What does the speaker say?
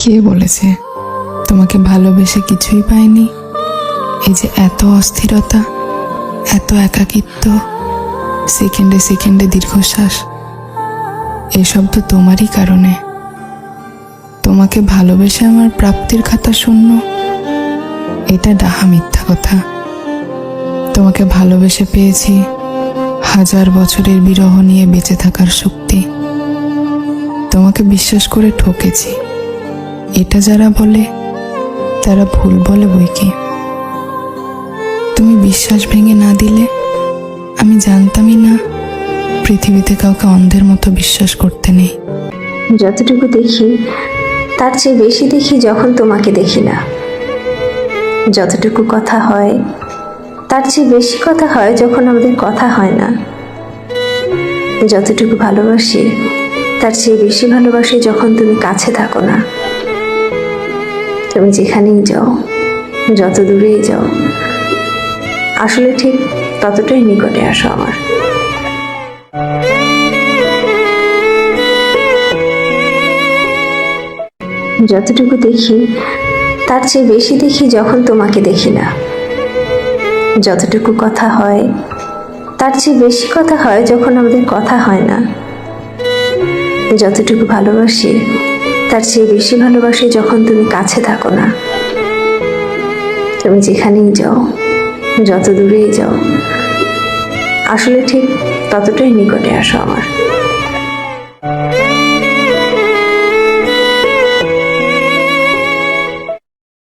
কে বলেছে? তোমাকে ভালোবেসে কিছুই পাইনি। এই যে এত অস্থিরতা, এত একাকিত্ব, সেকেন্ডে সেকেন্ডে দীর্ঘশ্বাস, এসব তো তোমারই কারণে। তোমাকে ভালোবেসে আমার প্রাপ্তির খাতা শূন্য, এটা ডাহা মিথ্যা কথা। তোমাকে ভালোবেসে পেয়েছি হাজার বছরের বিরহ নিয়ে বেঁচে থাকার শক্তি। তোমাকে বিশ্বাস করে ঠকেছি। এটা যারা বলে, তারা ভুল বলে বইকে তুমি বিশ্বাস ভেঙে না দিলে আমি জানতামই না পৃথিবীতে কাউকে অন্ধের মতো বিশ্বাস করতে নেই। যতটুকু দেখি, তার চেয়ে বেশি দেখি যখন তোমাকে দেখি না। যতটুকু কথা হয়, তার চেয়ে বেশি কথা হয় যখন আমাদের কথা হয় না। যতটুকু ভালোবাসি, তার চেয়ে বেশি ভালোবাসি যখন তুমি কাছে থাকো না। তুমি যেখানেই যাও, যত দূরেই যাও, আসলে ঠিক ততটাই নিকটে আসো আমার। যতটুকু দেখি, তার চেয়ে বেশি দেখি যখন তোমাকে দেখি না। যতটুকু কথা হয়, তার চেয়ে বেশি কথা হয় যখন আমাদের কথা হয় না। যতটুকু ভালোবাসি তার চেয়ে বেশি ভালোবাসি যখন তুমি কাছে থাকো না। তুমি যেখানেই যাও, যত দূরেই যাও, আসলে ঠিক ততটাই নিকটে আসো আমার।